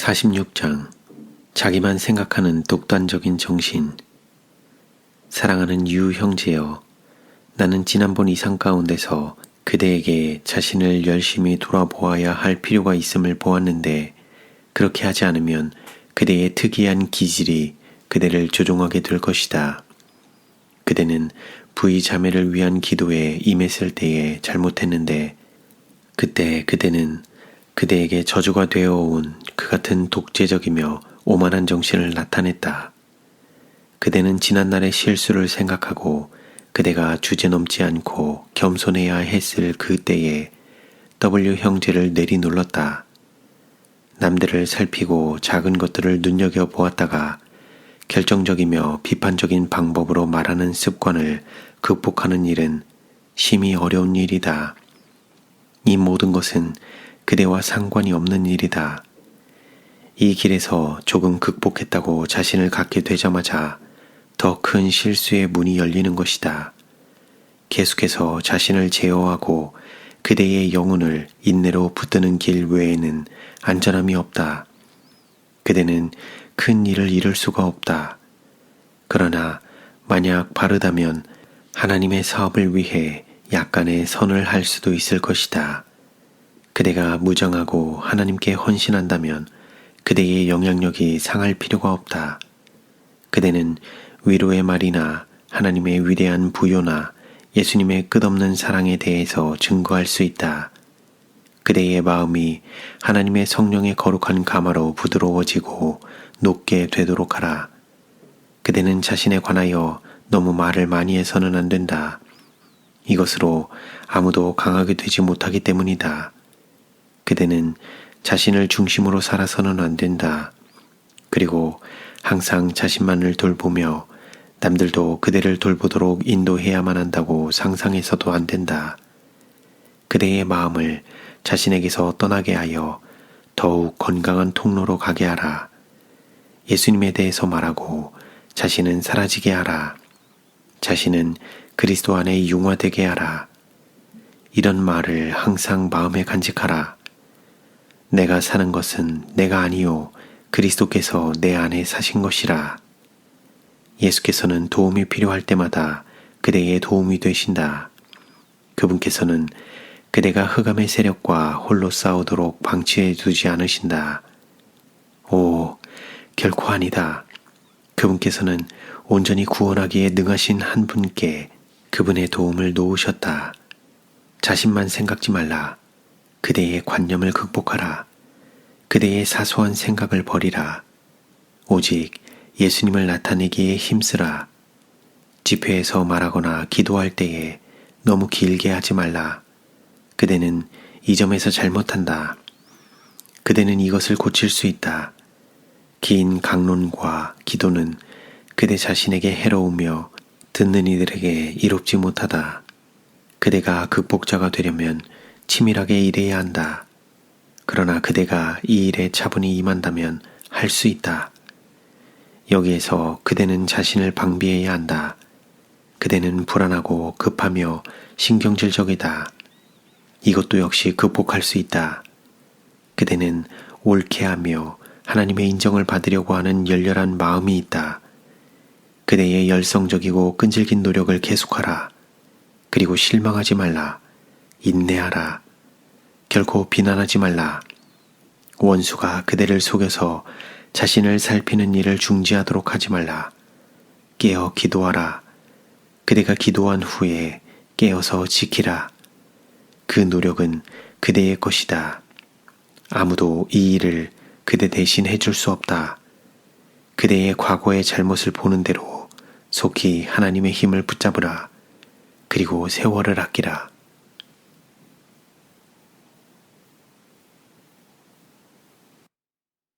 46장 자기만 생각하는 독단적인 정신 사랑하는 유 형제여 나는 지난번 이상 가운데서 그대에게 자신을 열심히 돌아보아야 할 필요가 있음을 보았는데 그렇게 하지 않으면 그대의 특이한 기질이 그대를 조종하게 될 것이다. 그대는 부의 자매를 위한 기도에 임했을 때에 잘못했는데 그때 그대는 그대에게 저주가 되어 온 그 같은 독재적이며 오만한 정신을 나타냈다. 그대는 지난날의 실수를 생각하고 그대가 주제넘지 않고 겸손해야 했을 그때에 W 형제를 내리눌렀다. 남들을 살피고 작은 것들을 눈여겨 보았다가 결정적이며 비판적인 방법으로 말하는 습관을 극복하는 일은 심히 어려운 일이다. 이 모든 것은 그대와 상관이 없는 일이다. 이 길에서 조금 극복했다고 자신을 갖게 되자마자 더 큰 실수의 문이 열리는 것이다. 계속해서 자신을 제어하고 그대의 영혼을 인내로 붙드는 길 외에는 안전함이 없다. 그대는 큰 일을 이룰 수가 없다. 그러나 만약 바르다면 하나님의 사업을 위해 약간의 선을 할 수도 있을 것이다. 그대가 무정하고 하나님께 헌신한다면 그대의 영향력이 상할 필요가 없다. 그대는 위로의 말이나 하나님의 위대한 부요나 예수님의 끝없는 사랑에 대해서 증거할 수 있다. 그대의 마음이 하나님의 성령의 거룩한 가마로 부드러워지고 높게 되도록 하라. 그대는 자신에 관하여 너무 말을 많이 해서는 안 된다. 이것으로 아무도 강하게 되지 못하기 때문이다. 그대는 자신을 중심으로 살아서는 안 된다. 그리고 항상 자신만을 돌보며 남들도 그대를 돌보도록 인도해야만 한다고 상상해서도 안 된다. 그대의 마음을 자신에게서 떠나게 하여 더욱 건강한 통로로 가게 하라. 예수님에 대해서 말하고 자신은 사라지게 하라. 자신은 그리스도 안에 융화되게 하라. 이런 말을 항상 마음에 간직하라. 내가 사는 것은 내가 아니요 그리스도께서 내 안에 사신 것이라. 예수께서는 도움이 필요할 때마다 그대의 도움이 되신다. 그분께서는 그대가 흑암의 세력과 홀로 싸우도록 방치해 두지 않으신다. 오, 결코 아니다. 그분께서는 온전히 구원하기에 능하신 한 분께 그분의 도움을 놓으셨다. 자신만 생각지 말라. 그대의 관념을 극복하라. 그대의 사소한 생각을 버리라. 오직 예수님을 나타내기에 힘쓰라. 집회에서 말하거나 기도할 때에 너무 길게 하지 말라. 그대는 이 점에서 잘못한다. 그대는 이것을 고칠 수 있다. 긴 강론과 기도는 그대 자신에게 해로우며 듣는 이들에게 이롭지 못하다. 그대가 극복자가 되려면 치밀하게 일해야 한다. 그러나 그대가 이 일에 차분히 임한다면 할 수 있다. 여기에서 그대는 자신을 방비해야 한다. 그대는 불안하고 급하며 신경질적이다. 이것도 역시 극복할 수 있다. 그대는 옳게 하며 하나님의 인정을 받으려고 하는 열렬한 마음이 있다. 그대의 열성적이고 끈질긴 노력을 계속하라. 그리고 실망하지 말라. 인내하라. 결코 비난하지 말라. 원수가 그대를 속여서 자신을 살피는 일을 중지하도록 하지 말라. 깨어 기도하라. 그대가 기도한 후에 깨어서 지키라. 그 노력은 그대의 것이다. 아무도 이 일을 그대 대신 해줄 수 없다. 그대의 과거의 잘못을 보는 대로 속히 하나님의 힘을 붙잡으라. 그리고 세월을 아끼라.